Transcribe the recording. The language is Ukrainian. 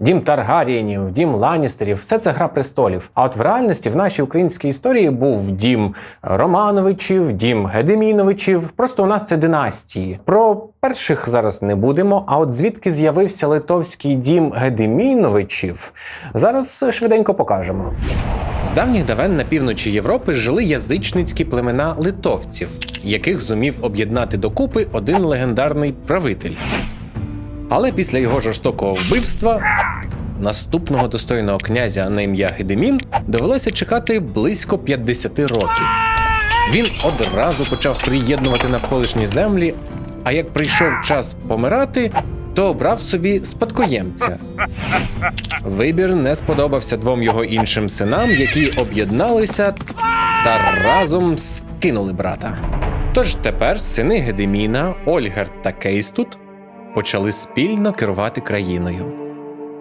дім Таргарієнів, дім Ланістерів, все це гра престолів. А от в реальності в нашій українській історії був дім Романовичів, дім Гедеміновичів. Просто у нас це династії. Про перших зараз не будемо. А от звідки з'явився литовський дім Гедеміновичів, зараз швиденько покажемо. З давніх давен на півночі Європи жили язичницькі племена литовців, яких зумів об'єднати докупи один легендарний правитель. Але після його жорстокого вбивства наступного достойного князя на ім'я Гедемін довелося чекати близько 50 років. Він одразу почав приєднувати навколишні землі, а як прийшов час помирати, то обрав собі спадкоємця. Вибір не сподобався двом його іншим синам, які об'єдналися та разом скинули брата. Тож тепер сини Гедеміна, Ольгер та Кейстут почали спільно керувати країною.